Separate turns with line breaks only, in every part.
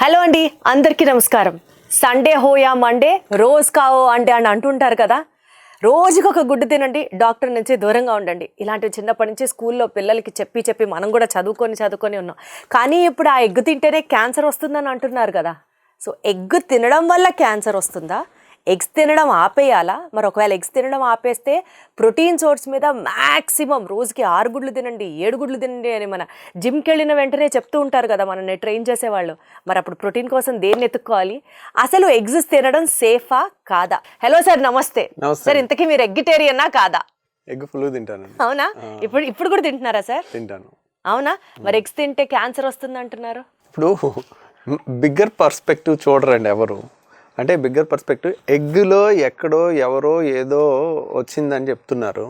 Hello అండి అందరికీ నమస్కారం. సండే హోయా మండే రోజ్ కావో అంటే అని అంటుంటారు కదా. రోజుకి ఒక గుడ్డు తినండి డాక్టర్ నుంచి దూరంగా ఉండండి. ఇలాంటివి చిన్నప్పటి నుంచి స్కూల్లో పిల్లలకి చెప్పి చెప్పి మనం కూడా చదువుకొని చదువుకొని ఉన్నాం. కానీ ఇప్పుడు ఆ ఎగ్గు తింటేనే క్యాన్సర్ వస్తుందని అంటున్నారు కదా. సో ఎగ్ తినడం వల్ల క్యాన్సర్ వస్తుందా? ఎగ్స్ తినడం ఆపేయాలా? మరి ఒకవేళ ఎగ్స్ తినడం ఆపేస్తే ప్రోటీన్ సోర్స్ మీద మ్యాక్సిమం రోజుకి ఆరు గుడ్లు తినండి ఏడు గుడ్లు తినండి అని మన జిమ్కి వెళ్ళిన వెంటనే చెప్తూ ఉంటారు కదా మనల్ని ట్రైన్ చేసేవాళ్ళు. మరి అప్పుడు ప్రోటీన్ కోసం దేన్ని ఎత్తుక్కోవాలి? అసలు ఎగ్స్ తినడం సేఫా కాదా? హలో సార్ నమస్తే. సార్ ఇంతకీ మీరు ఎగ్గిటేరియన్నా కాదా?
ఎగ్ ఫుల్ తింటానండి.
అవునా? ఇప్పుడు ఇప్పుడు కూడా తింటున్నారా సార్?
తింటాను.
అవునా? మరి ఎగ్స్ తింటే క్యాన్సర్ వస్తుంది అంటున్నారు
ఇప్పుడు బిగ్గర్ పర్స్పెక్టివ్ చూడరండి ఎవరు. అంటే బిగ్గర్ పర్స్పెక్టివ్ ఎగ్లో ఎక్కడో ఎవరో ఏదో వచ్చిందని చెప్తున్నారు.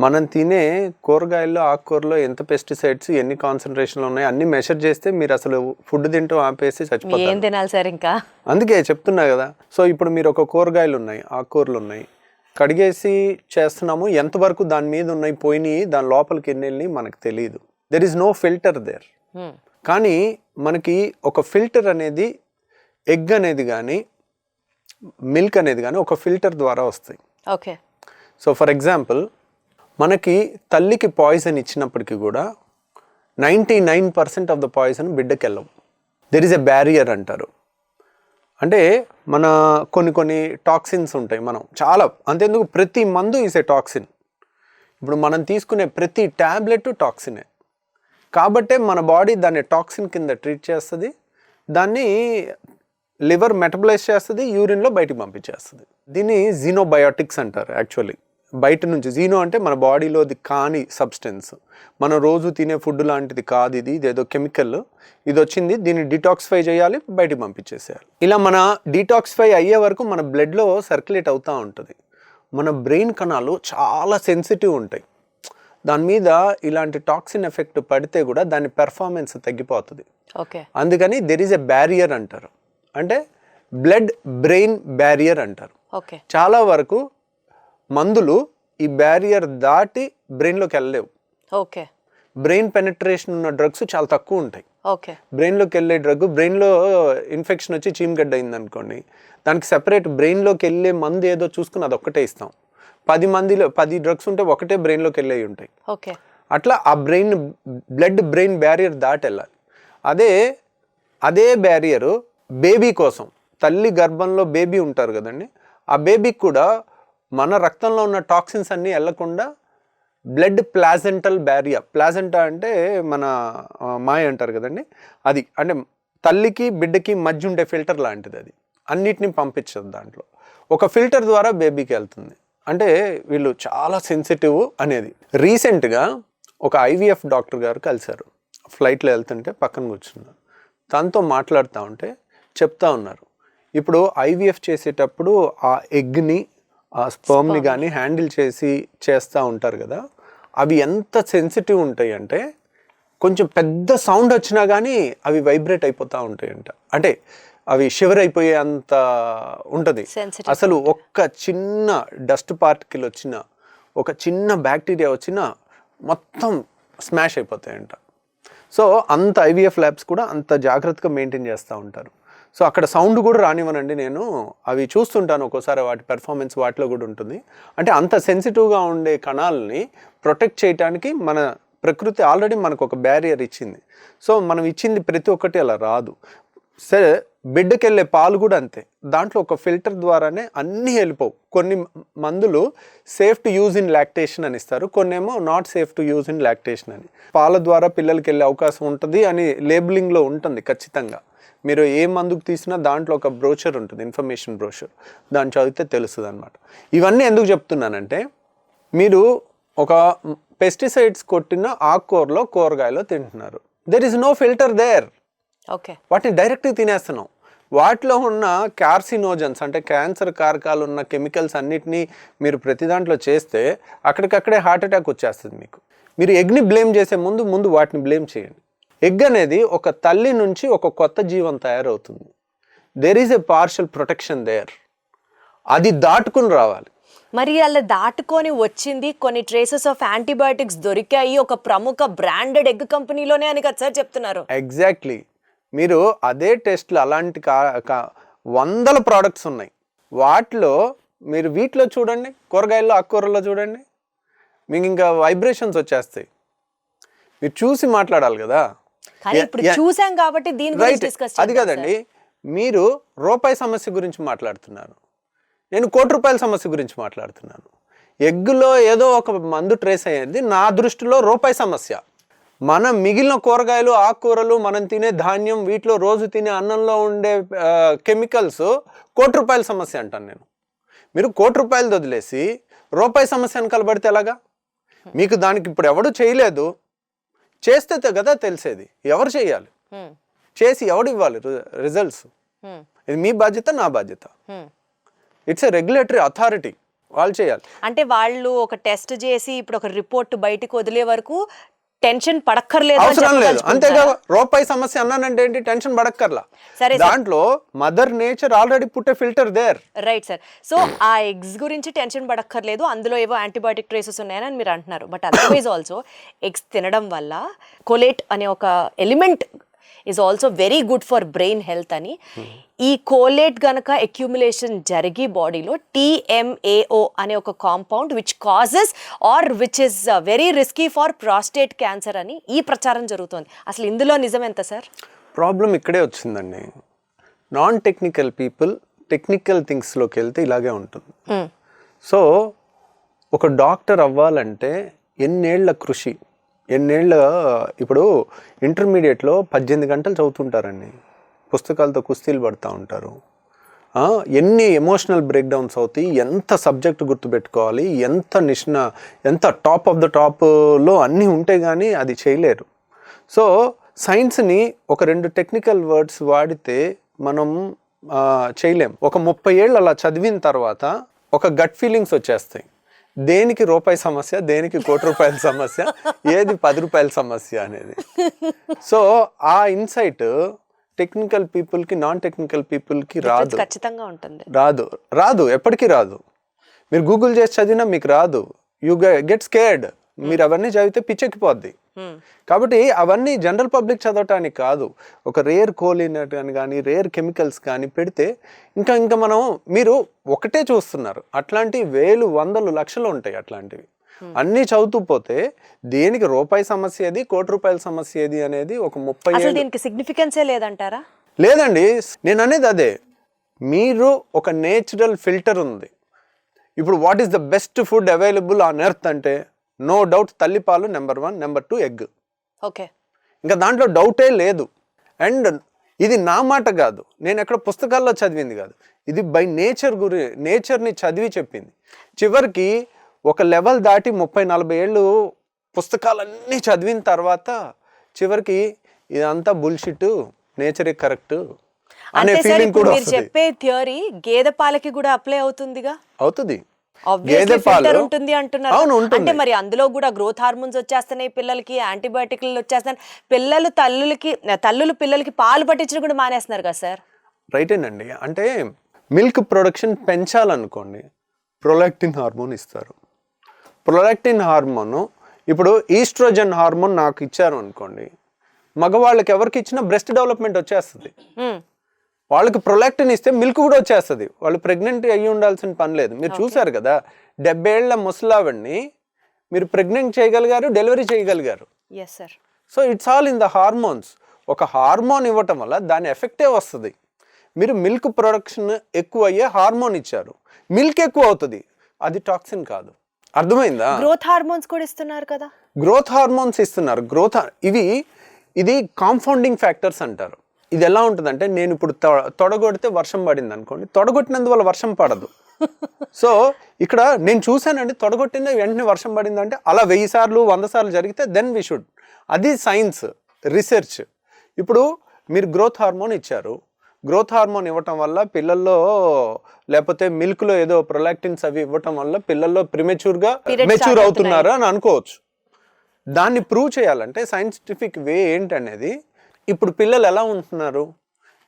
మనం తినే కూరగాయల్లో ఆకుకూరలో ఎంత పెస్టిసైడ్స్ ఎన్ని కాన్సన్ట్రేషన్లు ఉన్నాయి అన్ని మెషర్ చేస్తే మీరు అసలు ఫుడ్ తింటూ ఆపేసి చచ్చిపోతారు.
ఏం తినాలి సార్ ఇంకా?
అందుకే చెప్తున్నా కదా. సో ఇప్పుడు మీరు ఒక కూరగాయలు ఉన్నాయి ఆకుకూరలు ఉన్నాయి. కడిగేసి చేస్తున్నాము. ఎంతవరకు దాని మీద ఉన్నాయి పోయినాయి దాని లోపలికి ఎన్ని మనకు తెలియదు there is no filter there. కానీ మనకి ఒక ఫిల్టర్ అనేది ఎగ్ అనేది కానీ మిల్క్ అనేది కానీ ఒక ఫిల్టర్ ద్వారా వస్తాయి.
ఓకే
సో ఫర్ ఎగ్జాంపుల్ మనకి తల్లికి పాయిజన్ ఇచ్చినప్పటికీ కూడా ninety nine percent of the poison బిడ్డకి వెళ్ళవు దెర్ ఇస్ ఎ బ్యారియర్ అంటారు. అంటే మన కొన్ని కొన్ని టాక్సిన్స్ ఉంటాయి మనం. చాలా అంతేందుకు ప్రతి మందు ఈస్ ఏ టాక్సిన్ ఇప్పుడు మనం తీసుకునే ప్రతి ట్యాబ్లెట్ టాక్సినే కాబట్టే మన బాడీ దాన్ని టాక్సిన్ కింద ట్రీట్ చేస్తుంది. దాన్ని లివర్ మెటబలైజ్ చేస్తుంది యూరిన్లో బయటికి పంపించేస్తుంది. దీన్ని జీనోబయోటిక్స్ అంటారు యాక్చువల్లీ. బయట నుంచి జీనో అంటే మన బాడీలోది కాని సబ్స్టెన్స్. మనం రోజు తినే ఫుడ్ లాంటిది కాదు ఇది ఇదేదో కెమికల్. ఇది వచ్చింది దీన్ని డిటాక్సిఫై చేయాలి బయటికి పంపించేసేయాలి. ఇలా మన డిటాక్సిఫై అయ్యే వరకు మన బ్లడ్లో సర్క్యులేట్ అవుతూ ఉంటుంది. మన బ్రెయిన్ కణాలు చాలా సెన్సిటివ్ ఉంటాయి. దాని మీద ఇలాంటి టాక్సిన్ ఎఫెక్ట్ పడితే కూడా దాని పెర్ఫార్మెన్స్ తగ్గిపోతుంది.
ఓకే.
అందుకని దెర్ ఈజ్ ఎ బ్యారియర్ అంటారు. అంటే బ్లడ్ బ్రెయిన్ బ్యారియర్ అంటారు.
ఓకే.
చాలా వరకు మందులు ఈ బ్యారియర్ దాటి బ్రెయిన్లోకి వెళ్ళలేవు.
ఓకే.
బ్రెయిన్ పెనట్రేషన్ ఉన్న డ్రగ్స్ చాలా తక్కువ ఉంటాయి.
ఓకే.
బ్రెయిన్లోకి వెళ్ళే డ్రగ్ బ్రెయిన్లో ఇన్ఫెక్షన్ వచ్చి చీమగడ్డ అయింది అనుకోండి దానికి సెపరేట్ బ్రెయిన్లోకి వెళ్ళే మందు ఏదో చూసుకుని అది ఒక్కటే ఇస్తాం. పది మందిలో పది డ్రగ్స్ ఉంటే ఒకటే బ్రెయిన్లోకి వెళ్ళేవి ఉంటాయి.
ఓకే.
అట్లా ఆ బ్రెయిన్ బ్లడ్ బ్రెయిన్ బ్యారియర్ దాటి వెళ్ళాలి అదే అదే బ్యారియరు బేబీ కోసం తల్లి గర్భంలో బేబీ ఉంటారు కదండి ఆ బేబీకి కూడా మన రక్తంలో ఉన్న టాక్సిన్స్ అన్నీ వెళ్ళకుండా బ్లడ్ ప్లాజెంటల్ బ్యారియర్ ప్లాజెంటా అంటే మన మాయ అంటారు కదండి అది అంటే తల్లికి బిడ్డకి మధ్య ఉండే ఫిల్టర్ లాంటిది అది. అన్నిటిని పంపించదు దాంట్లో. ఒక ఫిల్టర్ ద్వారా బేబీకి వెళ్తుంది. అంటే వీళ్ళు చాలా సెన్సిటివ్ అనేది. రీసెంట్గా ఒక ఐవీఎఫ్ డాక్టర్ గారు కలిశారు. ఫ్లైట్లో వెళ్తుంటే పక్కన కూర్చున్నారు. తనతో మాట్లాడుతూ ఉంటే చెప్తా ఉన్నారు. ఇప్పుడు ఐవీఎఫ్ చేసేటప్పుడు ఆ ఎగ్ని ఆ స్పర్మ్ని కానీ హ్యాండిల్ చేసి చేస్తూ ఉంటారు కదా అవి ఎంత సెన్సిటివ్ ఉంటాయి అంటే కొంచెం పెద్ద సౌండ్ వచ్చినా కానీ అవి వైబ్రేట్ అయిపోతూ ఉంటాయంట. అంటే అవి షివర్ అయిపోయే అంత ఉంటుంది. అసలు ఒక్క చిన్న డస్ట్ పార్టికల్ వచ్చిన ఒక చిన్న బ్యాక్టీరియా వచ్చినా మొత్తం స్మాష్ అయిపోతాయంట. సో అంత ఐవీఎఫ్ ల్యాబ్స్ కూడా అంత జాగ్రత్తగా మెయింటైన్ చేస్తూ ఉంటారు. సో అక్కడ సౌండ్ కూడా రానివ్వనండి నేను. అవి చూస్తుంటాను ఒక్కోసారి వాటి పెర్ఫార్మెన్స్ వాటిలో కూడా ఉంటుంది. అంటే అంత సెన్సిటివ్గా ఉండే కణాలని ప్రొటెక్ట్ చేయడానికి మన ప్రకృతి ఆల్రెడీ మనకు ఒక బ్యారియర్ ఇచ్చింది. సో మనం ఇచ్చింది ప్రతి ఒక్కటి అలా రాదు. సరే బిడ్డకి వెళ్ళే పాలు కూడా అంతే. దాంట్లో ఒక ఫిల్టర్ ద్వారానే అన్నీ వెళ్ళిపోవు. కొన్ని మందులు safe to use in lactation అని ఇస్తారు. కొన్ని ఏమో not safe to use in lactation అని. పాల ద్వారా పిల్లలకి వెళ్ళే అవకాశం ఉంటుంది అని లేబులింగ్లో ఉంటుంది ఖచ్చితంగా. మీరు ఏ మందుకు తీసినా దాంట్లో ఒక బ్రోచర్ ఉంటుంది ఇన్ఫర్మేషన్ బ్రోచర్ దాన్ని చదివితే తెలుస్తుంది అనమాట ఇవన్నీ ఎందుకు చెప్తున్నానంటే మీరు ఒక పెస్టిసైడ్స్ కొట్టిన ఆకుకూరలో కూరగాయలో తింటున్నారు. There is no filter there
okay
వాటిని డైరెక్ట్గా తినేస్తున్నాం. వాటిలో ఉన్న కార్సినోజన్స్ అంటే క్యాన్సర్ కారకాలు ఉన్న కెమికల్స్ అన్నిటినీ మీరు ప్రతి దాంట్లో చేస్తే అక్కడికక్కడే హార్ట్ అటాక్ వచ్చేస్తుంది మీకు. మీరు ఎగ్ని బ్లేమ్ చేసే ముందు ముందు వాటిని బ్లేమ్ చేయండి. ఎగ్ అనేది ఒక తల్లి నుంచి ఒక కొత్త జీవం తయారవుతుంది. There is a partial protection there అది దాటుకుని రావాలి.
మరి అలా దాటుకొని వచ్చింది కొన్ని ట్రేసెస్ ఆఫ్ యాంటీబయాటిక్స్ దొరికాయి ఒక ప్రముఖ బ్రాండెడ్ ఎగ్ కంపెనీలోనే అని కదా సార్ చెప్తున్నారు.
ఎగ్జాక్ట్లీ మీరు అదే టెస్ట్లు అలాంటి కా కా- వందల ప్రోడక్ట్స్ ఉన్నాయి. వాటిలో మీరు వీటిలో చూడండి కూరగాయల్లో ఆకుకూరల్లో చూడండి మీకు ఇంకా వైబ్రేషన్స్ వచ్చేస్తాయి. మీరు చూసి మాట్లాడాలి కదా.
కానీ ఇప్పుడు చూసాం కాబట్టి దీని గురించి డిస్కస్
అది కదండి. మీరు రూపాయి సమస్య గురించి మాట్లాడుతున్నారు. నేను కోటి రూపాయల సమస్య గురించి మాట్లాడుతున్నాను. ఎగ్గులో ఏదో ఒక మందు ట్రేస్ అయ్యేది నా దృష్టిలో రూపాయి సమస్య. మనం మిగిలిన కూరగాయలు ఆకుకూరలు మనం తినే ధాన్యం వీటిలో రోజు తినే అన్నంలో ఉండే కెమికల్స్ కోటి రూపాయల సమస్య అంటాను నేను. మీరు కోటి రూపాయలు వదిలేసి రూపాయి సమస్యను కలబడితే ఎలాగా? మీకు దానికి ఇప్పుడు ఎవడు చేయలేదు. చేస్తే కదా తెలిసేది. ఎవరు చేయాలి? చేసి ఎవడు ఇవ్వాలి? రిజల్ట్స్ ఇది మీ బాధ్యత నా బాధ్యత. ఇట్స్ ఎ రెగ్యులేటరీ అథారిటీ వాళ్ళు చేయాలి.
అంటే వాళ్ళు ఒక టెస్ట్ చేసి ఇప్పుడు ఒక రిపోర్ట్ బయటకు వదిలే వరకు టెన్షన్ పడక్కర్లేదు
అవసరం లేదు? అంతేగా రూపాయి సమస్య అన్నానంటే ఏంటి? టెన్షన్ పడక్కర్లా?
సరే సార్.
దాంట్లో మదర్ నేచర్ ఆల్రెడీ పుట్టే filter there.
Right sir. So ఆ ఎగ్స్ గురించి టెన్షన్ పడక్కర్లేదు. అందులో ఏవో యాంటీబయాటిక్ ట్రేసెస్ ఉన్నాయని మీరు అంటున్నారు. బట్ అదర్వైజ్ ఆల్సో ఎగ్స్ తినడం వల్ల కొలేట్ అనే ఒక element is also very good for brain health అని. ఈ కోలేట్ గనక అక్యుములేషన్ జరిగి బాడీలో టీఎంఏఓ అనే ఒక compound which causes or which is very risky for prostate cancer అని ఈ ప్రచారం జరుగుతోంది. అసలు ఇందులో నిజం ఎంత సార్
ప్రాబ్లం ఇక్కడే వచ్చిందండి. నాన్ టెక్నికల్ పీపుల్ టెక్నికల్ థింగ్స్లోకి వెళ్తే ఇలాగే ఉంటుంది. సో ఒక డాక్టర్ అవ్వాలంటే ఎన్నేళ్ళ కృషి? ఎన్నేళ్ళు ఇప్పుడు ఇంటర్మీడియట్లో పద్దెనిమిది గంటలు చదువుతుంటారండి. పుస్తకాలతో కుస్తీలు పడుతూ ఉంటారు. ఎన్ని ఎమోషనల్ బ్రేక్డౌన్స్ అవుతాయి ఎంత సబ్జెక్ట్ గుర్తుపెట్టుకోవాలి ఎంత నిష్ణ ఎంత టాప్ ఆఫ్ ద టాప్లో అన్నీ ఉంటే కానీ అది చేయలేరు. సో సైన్స్ని ఒక రెండు టెక్నికల్ వర్డ్స్ వాడితే మనం చేయలేం. ఒక ముప్పై ఏళ్ళు అలా చదివిన తర్వాత ఒక గట్ ఫీలింగ్స్ వచ్చేస్తాయి. దేనికి రూపాయి సమస్య దేనికి కోటి రూపాయల సమస్య ఏది పది రూపాయల సమస్య అనేది. సో ఆ ఇన్సైట్ టెక్నికల్ పీపుల్కి నాన్ టెక్నికల్ పీపుల్కి రాదు.
ఖచ్చితంగా ఉంటుంది.
రాదు. రాదు. ఎప్పటికీ రాదు. మీరు గూగుల్ చేసి చదివినా మీకు రాదు. You get scared. మీరు అవన్నీ చదివితే పిచ్చెక్కిపోద్ది. కాబట్టి అవన్నీ జనరల్ పబ్లిక్ చదవటానికి కాదు. ఒక రేర్ కోలినట్ అని కానీ రేర్ కెమికల్స్ కానీ పెడితే ఇంకా ఇంకా మనం మీరు ఒకటే చూస్తున్నారు. అట్లాంటి వేలు వందలు లక్షలు ఉంటాయి అట్లాంటివి. అన్నీ చదువుతూ పోతే దేనికి రూపాయి సమస్య ఏది కోటి రూపాయల సమస్య ఏది అనేది ఒక ముప్పై
దీనికి సిగ్నిఫికెన్సే లేదంటారా?
లేదండి. నేను అనేది అదే. మీరు ఒక నేచురల్ ఫిల్టర్ ఉంది. ఇప్పుడు what is the best food available on earth అంటే నో డౌట్ తల్లిపాలు number one number two egg
okay
ఇంకా దాంట్లో డౌటే లేదు. అండ్ ఇది నా మాట కాదు. నేను ఎక్కడ పుస్తకాల్లో చదివింది కాదు. ఇది బై నేచర్ గురి నేచర్ని చదివి చెప్పింది. చివరికి ఒక లెవెల్ దాటి ముప్పై నలభై ఏళ్ళు పుస్తకాలన్నీ చదివిన తర్వాత చివరికి ఇదంతా బుల్షిట్ నేచరే కరెక్ట్ అనే ఫీలింగ్ కూడా
చెప్పే థియరీ గేదె పాలకి కూడా అప్లై అవుతుందిగా?
అవుతుంది. గేదె పాలు.
ఉంటుంది అంటున్నారు.
అవును
అంటే మరి అందులో కూడా గ్రోత్ హార్మోన్స్ వచ్చేస్తున్నాయి పిల్లలకి యాంటీబయాటిక్లు వచ్చేస్తున్నాయి. పిల్లలు తల్లులకి తల్లులు పిల్లలకి పాలు పట్టించడం కూడా మానేస్తున్నారు కదా సార్?
రైటేనండి అంటే మిల్క్ ప్రొడక్షన్ పెంచాలనుకోండి ప్రొలాక్టిన్ హార్మోన్ ఇస్తారు. ప్రొలాక్టిన్ హార్మోన్ ఇప్పుడు ఈస్ట్రోజన్ హార్మోన్ నాకు ఇచ్చారు అనుకోండి మగవాళ్ళకి ఎవరికి ఇచ్చినా బ్రెస్ట్ డెవలప్మెంట్ వచ్చేస్తుంది. వాళ్ళకి ప్రొలాక్టిన్ ఇస్తే మిల్క్ కూడా వచ్చేస్తుంది. వాళ్ళు ప్రెగ్నెంట్ అయ్యి ఉండాల్సిన పని లేదు. మీరు చూసారు కదా డెబ్బేళ్ళ ముసలావిడ్ని మీరు ప్రెగ్నెంట్ చేయగలిగారు డెలివరీ చేయగలిగారు. So it's all in the hormones. ఒక హార్మోన్ ఇవ్వటం వల్ల దాని ఎఫెక్టే వస్తుంది. మీరు మిల్క్ ప్రొడక్షన్ ఎక్కువ అయ్యే హార్మోన్ ఇచ్చారు. మిల్క్ ఎక్కువ అవుతుంది. అది టాక్సిన్ కాదు. అర్థమైందా?
గ్రోత్ హార్మోన్స్ కూడా ఇస్తున్నారు కదా.
గ్రోత్ హార్మోన్స్ ఇస్తున్నారు. గ్రోత్ ఇవి ఇది కాంపౌండింగ్ ఫ్యాక్టర్స్ అంటారు. ఇది ఎలా ఉంటుందంటే నేను ఇప్పుడు తొడగొడితే వర్షం పడింది అనుకోండి తొడగొట్టినందువల్ల వర్షం పడదు. సో ఇక్కడ నేను చూశానండి తొడగొట్టిన వెంటనే వర్షం పడిందంటే అలా వెయ్యి సార్లు వంద సార్లు జరిగితే దెన్ వి షుడ్ అది సైన్స్ రీసెర్చ్ ఇప్పుడు మీరు గ్రోత్ హార్మోన్ ఇచ్చారు. గ్రోత్ హార్మోన్ ఇవ్వటం వల్ల పిల్లల్లో లేకపోతే మిల్క్లో ఏదో ప్రొలాక్టిన్స్ అవి ఇవ్వటం వల్ల పిల్లల్లో ప్రిమెచ్యూర్గా మెచ్యూర్ అవుతున్నారు అని అనుకోవచ్చు. దాన్ని ప్రూవ్ చేయాలంటే సైంటిఫిక్ వే ఏంటనేది ఇప్పుడు పిల్లలు ఎలా ఉంటున్నారు?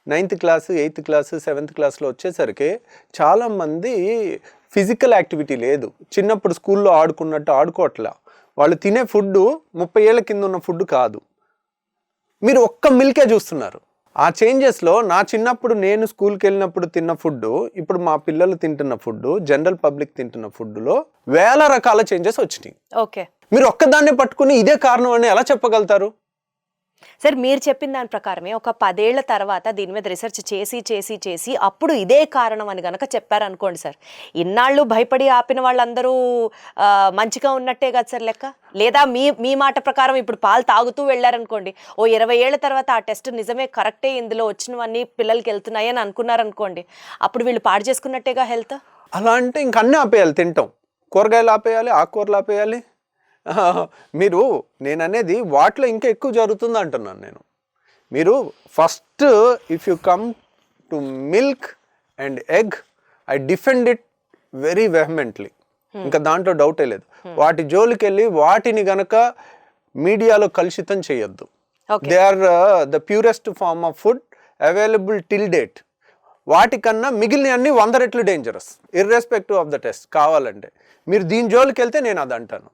Ninth class eighth class seventh క్లాస్లో వచ్చేసరికి చాలామంది ఫిజికల్ యాక్టివిటీ లేదు. చిన్నప్పుడు స్కూల్లో ఆడుకున్నట్టు ఆడుకోవట్లా. వాళ్ళు తినే ఫుడ్ ముప్పై ఏళ్ళ కింద ఉన్న ఫుడ్ కాదు. మీరు ఒక్క మిల్కే చూస్తున్నారు. ఆ చేంజెస్లో నా చిన్నప్పుడు నేను స్కూల్కి వెళ్ళినప్పుడు తిన్న ఫుడ్ ఇప్పుడు మా పిల్లలు తింటున్న ఫుడ్ జనరల్ పబ్లిక్ తింటున్న ఫుడ్లో వేల రకాల చేంజెస్ వచ్చినాయి.
ఓకే.
మీరు ఒక్కదాన్నే పట్టుకుని ఇదే కారణం అని ఎలా చెప్పగలుగుతారు?
సార్ మీరు చెప్పిన దాని ప్రకారమే ఒక పదేళ్ళ తర్వాత దీని మీద రీసెర్చ్ చేసి చేసి చేసి అప్పుడు ఇదే కారణం అని గనక చెప్పారనుకోండి సార్ ఇన్నాళ్ళు భయపడి ఆపిన వాళ్ళందరూ మంచిగా ఉన్నట్టే కదా సార్ లెక్క? లేదా మీ మీ మాట ప్రకారం ఇప్పుడు పాలు తాగుతూ వెళ్ళారనుకోండి ఓ ఇరవై ఏళ్ళ తర్వాత ఆ టెస్ట్ నిజమే కరెక్టే ఇందులో వచ్చినవన్నీ పిల్లలకి వెళ్తున్నాయని అనుకున్నారనుకోండి అప్పుడు వీళ్ళు పాడు చేసుకున్నట్టేగా హెల్త్?
అలా అంటే ఇంక అన్నీ ఆపేయాలి తింటాం. కూరగాయలు ఆపేయాలి ఆకుకూరలు ఆపేయాలి. మీరు నేను అనేది వాటిలో ఇంకా ఎక్కువ జరుగుతుంది అంటున్నాను నేను. మీరు first if you come to milk and egg I defend it very vehemently ఇంకా దాంట్లో డౌటే లేదు. వాటి జోలికి వెళ్ళి వాటిని గనక మీడియాలో కలుషితం చేయొద్దు. They are the purest form of food available till date వాటికన్నా మిగిలిన అన్ని వంద రెట్లు dangerous irrespective of the test కావాలంటే. మీరు దీని జోలికి వెళ్తే నేను అది అంటాను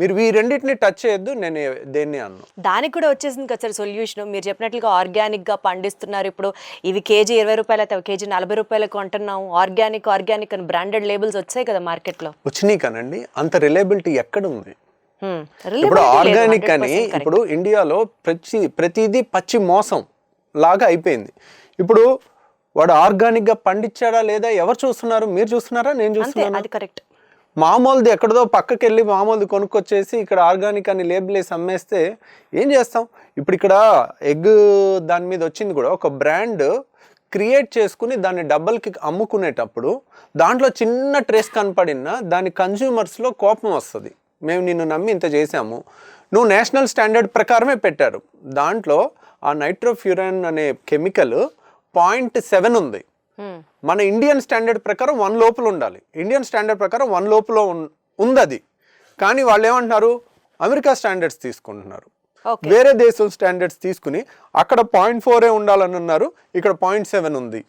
మీరు ఈ రెండింటిని టచ్ చేయొద్దు నేను దేన్ని అన్ను.
దానికి కూడా వచ్చేసింది కదా సార్ సొల్యూషన్ మీరు చెప్పినట్లుగా ఆర్గానిక్గా పండిస్తున్నారు. ఇప్పుడు ఇవి కేజీ ఇరవై రూపాయలు అయితే కేజీ నలభై రూపాయలకు కొంటున్నాం ఆర్గానిక్ ఆర్గానిక్ అని బ్రాండెడ్ లేబుల్స్ వచ్చాయి కదా మార్కెట్లో
వచ్చినాయి కానండి. అంత రిలయబిలిటీ ఎక్కడ ఉంది. ఇప్పుడు ఆర్గానిక్
100%
అని. ఇప్పుడు ఇండియాలో ప్రతి ప్రతిదీ పచ్చి మోసం లాగా అయిపోయింది. ఇప్పుడు వాడు ఆర్గానిక్గా పండించాడా లేదా ఎవరు చూస్తున్నారు? మీరు చూస్తున్నారా? నేను చూస్తున్నాను?
అది కరెక్ట్
మామూలుది ఎక్కడదో పక్కకి వెళ్ళి మామూలుది కొనుక్కొచ్చేసి ఇక్కడ ఆర్గానిక్ అని లేబుల్ వేసి అమ్మేస్తే ఏం చేస్తాం? ఇప్పుడు ఇక్కడ ఎగ్ దాని మీద వచ్చింది కూడా ఒక బ్రాండ్ క్రియేట్ చేసుకుని దాన్ని డబ్బల్కి అమ్ముకునేటప్పుడు దాంట్లో చిన్న ట్రేస్ కనపడినా దాని కన్జ్యూమర్స్లో కోపం వస్తుంది. మేము నిన్ను నమ్మి ఇంత చేసాము నువ్వు నేషనల్ స్టాండర్డ్ ప్రకారమే పెట్టారు. దాంట్లో ఆ నైట్రోఫ్యూరన్ అనే కెమికల్ పాయింట్ సెవెన్ ఉంది. మన ఇండియన్ స్టాండర్డ్ ప్రకారం వన్ లోపల ఉండాలి. ఇండియన్ స్టాండర్డ్ ప్రకారం వన్ లోపల ఉంది అది కానీ వాళ్ళు ఏమంటున్నారు అమెరికా స్టాండర్డ్స్ తీసుకుంటున్నారు. వేరే దేశం స్టాండర్డ్స్ తీసుకుని అక్కడ పాయింట్ ఫోరే ఉండాలని అన్నారు. ఇక్కడ పాయింట్ సెవెన్ ఉంది.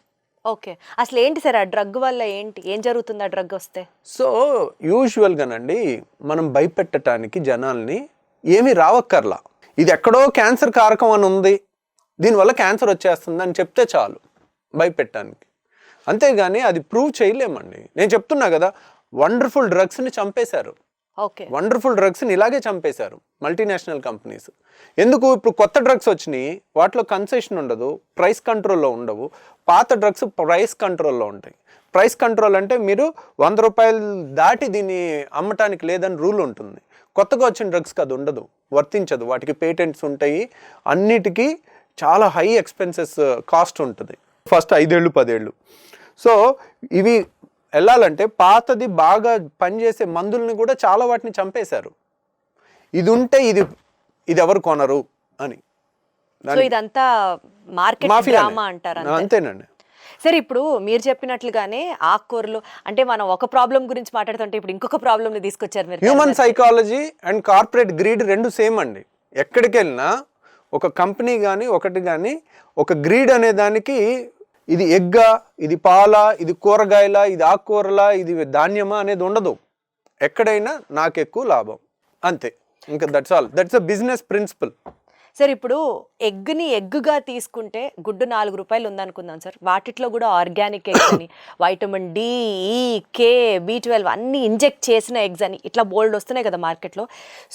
ఓకే అసలు ఏంటి సార్ ఆ డ్రగ్ వల్ల ఏంటి? ఏం జరుగుతుంది ఆ డ్రగ్ వస్తే?
సో యూజువల్గానండి మనం భయపెట్టడానికి జనాల్ని ఏమీ రావక్కర్లా. ఇది ఎక్కడో క్యాన్సర్ కారకం అని ఉంది. దీనివల్ల క్యాన్సర్ వచ్చేస్తుంది అని చెప్తే చాలు భయపెట్టడానికి అంతేగాని అది ప్రూవ్ చేయలేమండి. నేను చెప్తున్నా కదా వండర్ఫుల్ డ్రగ్స్ని చంపేశారు.
ఓకే.
వండర్ఫుల్ డ్రగ్స్ని ఇలాగే చంపేశారు మల్టీనేషనల్ కంపెనీస్ ఎందుకు? ఇప్పుడు కొత్త డ్రగ్స్ వచ్చినాయి వాటిలో కన్సెషన్ ఉండదు ప్రైస్ కంట్రోల్లో ఉండవు. పాత డ్రగ్స్ ప్రైస్ కంట్రోల్లో ఉంటాయి. ప్రైస్ కంట్రోల్ అంటే మీరు వంద రూపాయలు దాటి దీన్ని అమ్మటానికి లేదని రూల్ ఉంటుంది. కొత్తగా వచ్చిన డ్రగ్స్కి అది ఉండదు వర్తించదు. వాటికి పేటెంట్స్ ఉంటాయి అన్నిటికీ చాలా హై ఎక్స్పెన్సెస్ కాస్ట్ ఉంటుంది. ఫస్ట్ ఐదేళ్ళు పదేళ్ళు. సో ఇవి వెళ్ళాలంటే పాతది బాగా పనిచేసే మందుల్ని కూడా చాలా వాటిని చంపేశారు. ఇది ఉంటే ఇది ఇది ఎవరు కొనరు అని.
ఇదంతా మార్కెట్ అంటారు.
అంతేనండి.
సరే ఇప్పుడు మీరు చెప్పినట్లుగానే ఆకుకూరలు అంటే మనం ఒక ప్రాబ్లం గురించి మాట్లాడుతుంటే ఇప్పుడు ఇంకొక ప్రాబ్లమ్ని తీసుకొచ్చారు మీరు
human psychology and corporate greed రెండు సేమ్ అండి. ఎక్కడికి వెళ్ళినా ఒక కంపెనీ కానీ ఒకటి కానీ ఒక గ్రీడ్ అనే దానికి ఇది ఎగ్గా ఇది పాల ఇది కూరగాయల ఇది ఆకుకూరలా ఇది ధాన్యమా అనేది ఉండదు. ఎక్కడైనా నాకు ఎక్కువ లాభం. అంతే. ఇంకా that's all that's a business principle
sir ఇప్పుడు ఎగ్ని ఎగ్గుగా తీసుకుంటే గుడ్డు నాలుగు రూపాయలు ఉందనుకుందాం సార్. వాటిట్లో కూడా ఆర్గానిక్ ఎగ్స్ అని vitamin D E K B twelve అన్ని ఇంజెక్ట్ చేసిన ఎగ్స్ అని ఇట్లా బోల్డ్ వస్తున్నాయి కదా మార్కెట్లో.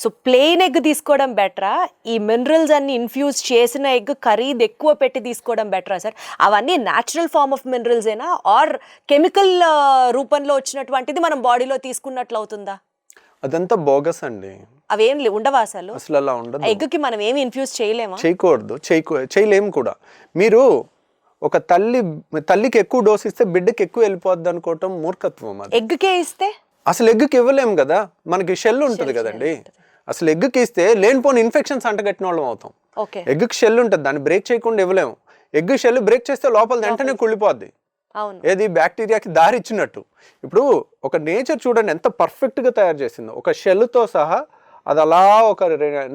సో ప్లెయిన్ ఎగ్ తీసుకోవడం బెటరా? ఈ మినరల్స్ అన్ని ఇన్ఫ్యూజ్ చేసిన ఎగ్ ఖరీదు ఎక్కువ పెట్టి తీసుకోవడం బెటరా సార్? అవన్నీ న్యాచురల్ ఫార్మ్ ఆఫ్ మినరల్స్ ఏనా? ఆర్ కెమికల్ రూపంలో వచ్చినటువంటిది మనం బాడీలో తీసుకున్నట్లు అవుతుందా?
అదంతా బోగస్ అండి.
అవేం లే- ఉండవా అసలు?
అసలు అలా ఉండదు.
ఎగ్కి మనం ఏమి ఇన్ఫ్యూజ్ చేయలేమా?
చేయకూడదు చేయకూ చేయలేము కూడా. మీరు ఒక తల్లి తల్లికి ఎక్కువ డోస్ ఇస్తే బిడ్డకి ఎక్కువ వెళ్ళిపోద్ది అనుకోవటం మూర్ఖత్వం అది.
ఎగ్కే ఇస్తే?
అసలు ఎగ్గుకి ఇవ్వలేము కదా. మనకి షెల్ ఉంటుంది కదండి. అసలు ఎగ్గుకి ఇస్తే లేనిపోని ఇన్ఫెక్షన్స్ అంటగట్టిన వాళ్ళం అవుతాం.
ఓకే.
ఎగ్గుకి షెల్ ఉంటుంది దాన్ని బ్రేక్ చేయకుండా ఇవ్వలేము. ఎగ్ షెల్ బ్రేక్ చేస్తే లోపల వెంటనే కుళ్ళిపోద్ది. ఏది? బ్యాక్టీరియాకి దారి ఇచ్చినట్టు. ఇప్పుడు ఒక నేచర్ చూడండి ఎంత పర్ఫెక్ట్గా తయారు చేసిందో. ఒక షెల్తో సహా అది అలా ఒక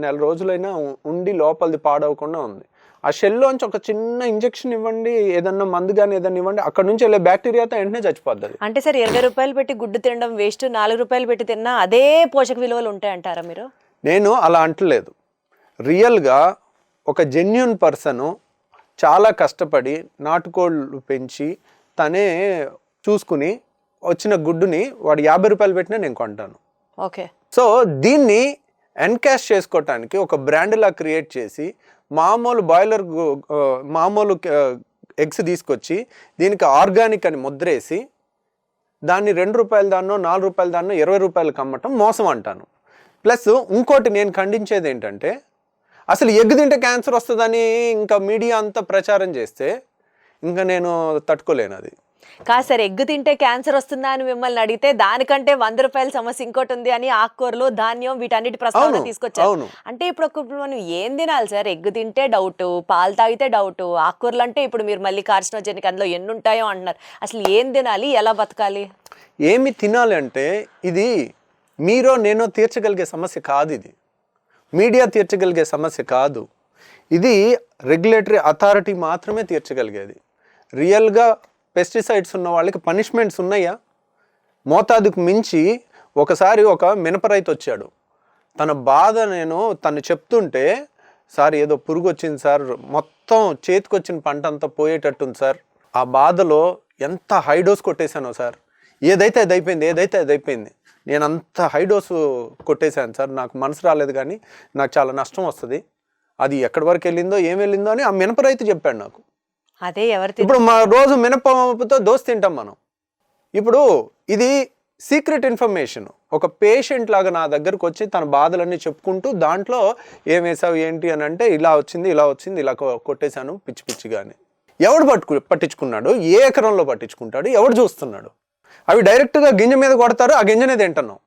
నెల రోజులైనా ఉండి లోపలిది పాడవకుండా ఉంది. ఆ షెల్లోంచి ఒక చిన్న ఇంజెక్షన్ ఇవ్వండి ఏదన్నా మందు కానీ ఏదన్నా ఇవ్వండి అక్కడ నుంచి వెళ్ళే బ్యాక్టీరియాతో వెంటనే చచ్చిపోద్ది
అంటే సార్ ఇరవై రూపాయలు పెట్టి గుడ్డు తినడం వేస్ట్ నాలుగు రూపాయలు పెట్టి తిన్నా అదే పోషక విలువలు ఉంటాయంటారా మీరు?
నేను అలా అంటలేదు. రియల్గా ఒక జెన్యున్ పర్సను చాలా కష్టపడి నాటుకోళ్ళు పెంచి తనే చూసుకుని వచ్చిన గుడ్డుని వాడు యాభై రూపాయలు పెట్టినా నేను కొంటాను.
ఓకే.
సో దీన్ని ఎన్కాష్ చేసుకోవటానికి ఒక బ్రాండ్లా క్రియేట్ చేసి మామూలు బాయిలర్ మామూలు ఎగ్స్ తీసుకొచ్చి దీనికి ఆర్గానిక్ అని ముద్రేసి దాన్ని రెండు రూపాయల దాన్నో నాలుగు రూపాయల దాన్నో ఇరవై రూపాయలకు అమ్మటం మోసం అంటాను. ప్లస్ ఇంకోటి నేను ఖండించేది ఏంటంటే అసలు ఎగ్ తింటే క్యాన్సర్ వస్తుందని ఇంకా మీడియా అంతా ప్రచారం చేస్తే ఇంకా నేను తట్టుకోలేను అది.
కాదు సార్ ఎగ్ తింటే క్యాన్సర్ వస్తుందా అని మిమ్మల్ని అడిగితే దానికంటే వంద రూపాయల సమస్య ఇంకోటి ఉంది అని ఆకుకూరలు ధాన్యం వీటన్నిటి ప్రస్తావన తీసుకొచ్చారు. అంటే ఇప్పుడు మనం ఏం తినాలి సార్? ఎగ్ తింటే డౌట్ పాలు తాగితే డౌట్ ఆకుకూరలు అంటే ఇప్పుడు మీరు మళ్ళీ కార్సినోజెనిక్ అందులో ఎన్ని ఉంటాయో అంటున్నారు. అసలు ఏం తినాలి? ఎలా బతకాలి?
ఏమి తినాలి అంటే ఇది మీరో నేనో తీర్చగలిగే సమస్య కాదు ఇది. మీడియా తీర్చగలిగే సమస్య కాదు. ఇది రెగ్యులేటరీ అథారిటీ మాత్రమే తీర్చగలిగేది. రియల్గా పెస్టిసైడ్స్ ఉన్న వాళ్ళకి పనిష్మెంట్స్ ఉన్నాయా? మోతాదుకు మించి ఒకసారి ఒక మినప రైతు వచ్చాడు. తన బాధ నేను తను చెప్తుంటే సార్ ఏదో పురుగు వచ్చింది సార్. మొత్తం చేతికొచ్చిన పంట అంతా పోయేటట్టుంది సార్. ఆ బాధలో ఎంత హై డోస్ కొట్టేశానో సార్. ఏదైతే అది అయిపోయింది ఏదైతే అది అయిపోయింది. నేను అంత హై డోస్ కొట్టేశాను సార్. నాకు మనసు రాలేదు కానీ నాకు చాలా నష్టం వస్తుంది. అది ఎక్కడి వరకు వెళ్ళిందో ఏం వెళ్ళిందో అని ఆ మినప రైతు చెప్పాడు నాకు.
అదే ఎవరు
ఇప్పుడు మా రోజు మినపప్పుతో దోశ తింటాం మనం. ఇప్పుడు ఇది సీక్రెట్ ఇన్ఫర్మేషన్ ఒక పేషెంట్ లాగా నా దగ్గరకు వచ్చి తన బాధలన్నీ చెప్పుకుంటూ దాంట్లో ఏం వేసావు? ఏంటి? అని అంటే ఇలా వచ్చింది ఇలా వచ్చింది ఇలా కొ- కొట్టేశాను పిచ్చి పిచ్చిగానే ఎవడు పట్టుకు పట్టించుకున్నాడు? ఏ ఎకరంలో పట్టించుకుంటాడు? ఎవడు చూస్తున్నాడు? అవి డైరెక్ట్గా గింజ మీద కొడతారు ఆ గింజనే తింటున్నాం.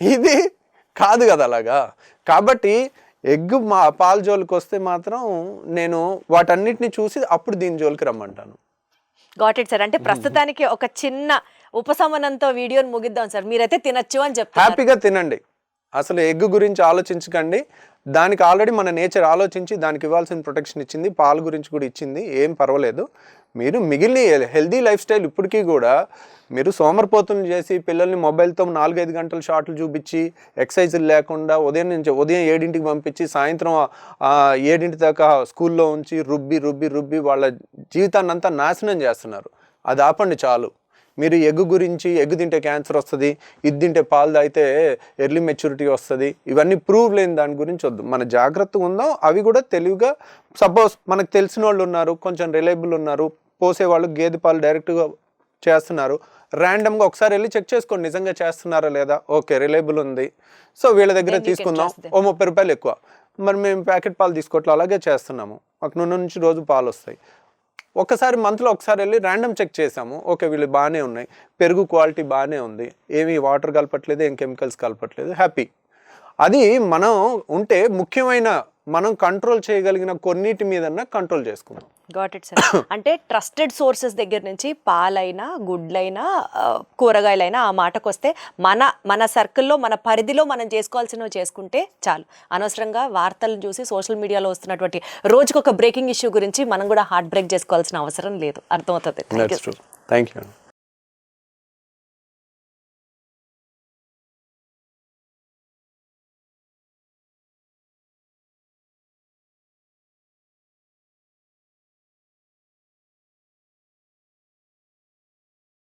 ఇది కాదు కదా అలాగా. కాబట్టి ఎగ్ మా పాల జోలికి వస్తే మాత్రం నేను వాటన్నిటిని చూసి అప్పుడు దీని జోలికి రమ్మంటాను.
గాట్ ఇట్ సార్ అంటే ప్రస్తుతానికి ఒక చిన్న ఉపశమనంతో వీడియోని ముగిద్దాం సార్ మీరైతే తినచ్చు అని చెప్తారు
హ్యాపీగా తినండి. అసలు ఎగ్ గురించి ఆలోచించకండి. దానికి ఆల్రెడీ మన నేచర్ ఆలోచించి దానికి ఇవ్వాల్సిన ప్రొటెక్షన్ ఇచ్చింది పాలు గురించి కూడా ఇచ్చింది ఏం పర్వాలేదు. మీరు మిగిలిన హెల్దీ లైఫ్ స్టైల్ ఇప్పటికీ కూడా మీరు సోమరిపోతులు చేసి పిల్లల్ని మొబైల్తో నాలుగైదు గంటలు షార్ట్లు చూపించి ఎక్సర్సైజులు లేకుండా ఉదయం నుంచి ఉదయం ఏడింటికి పంపించి సాయంత్రం ఏడింటి దాకా స్కూల్లో ఉంచి రుబ్బి రుబ్బి రుబ్బి వాళ్ళ జీవితాన్నంతా నాశనం చేస్తున్నారు. అది ఆపండి చాలు. మీరు ఎగ్ గురించి ఎగ్ తింటే క్యాన్సర్ వస్తుంది ఇది తింటే పాలు తాగితే ఎర్లీ మెచ్యూరిటీ వస్తుంది ఇవన్నీ ప్రూవ్ లేని దాని గురించి వద్దు. మన జాగ్రత్తగా ఉందాం అవి కూడా తెలివిగా సపోజ్ మనకు తెలిసిన వాళ్ళు ఉన్నారు కొంచెం రిలయబుల్ ఉన్నారు పోసేవాళ్ళు గేదె పాలు డైరెక్ట్గా చేస్తున్నారు ర్యాండమ్గా ఒకసారి వెళ్ళి చెక్ చేసుకోండి నిజంగా చేస్తున్నారా లేదా? ఓకే రిలయబుల్ ఉంది. సో వీళ్ళ దగ్గర తీసుకుందాం. ఓ ముప్పై రూపాయలు ఎక్కువ. మరి మేము ప్యాకెట్ పాలు తీసుకోవట్లే అలాగే చేస్తున్నాము. మాకు నూనె నుంచి రోజు పాలు వస్తాయి. ఒకసారి మంత్లో ఒకసారి వెళ్ళి ర్యాండమ్ చెక్ చేసాము ఓకే వీళ్ళు బాగానే ఉన్నాయి. పెరుగు క్వాలిటీ బాగానే ఉంది. ఏమీ వాటర్ కలపట్లేదు ఏం కెమికల్స్ కలపట్లేదు. హ్యాపీ అది మనం ఉంటే ముఖ్యమైన మనం కంట్రోల్ చేయగలిగిన కొన్నిటి మీదన్నా కంట్రోల్ చేసుకుందాం.
గాట్ ఇట్ సార్ అంటే ట్రస్టెడ్ సోర్సెస్ దగ్గర నుంచి పాలైనా గుడ్లైనా కూరగాయలైనా ఆ మాటకు వస్తే మన మన సర్కిల్లో మన పరిధిలో మనం చేసుకోవాల్సినవి చేసుకుంటే చాలు. అనవసరంగా వార్తలను చూసి సోషల్ మీడియాలో వస్తున్నటువంటి రోజుకొక బ్రేకింగ్ ఇష్యూ గురించి మనం కూడా హార్ట్ బ్రేక్ చేసుకోవాల్సిన అవసరం లేదు. అర్థమవుతుంది.
Thank you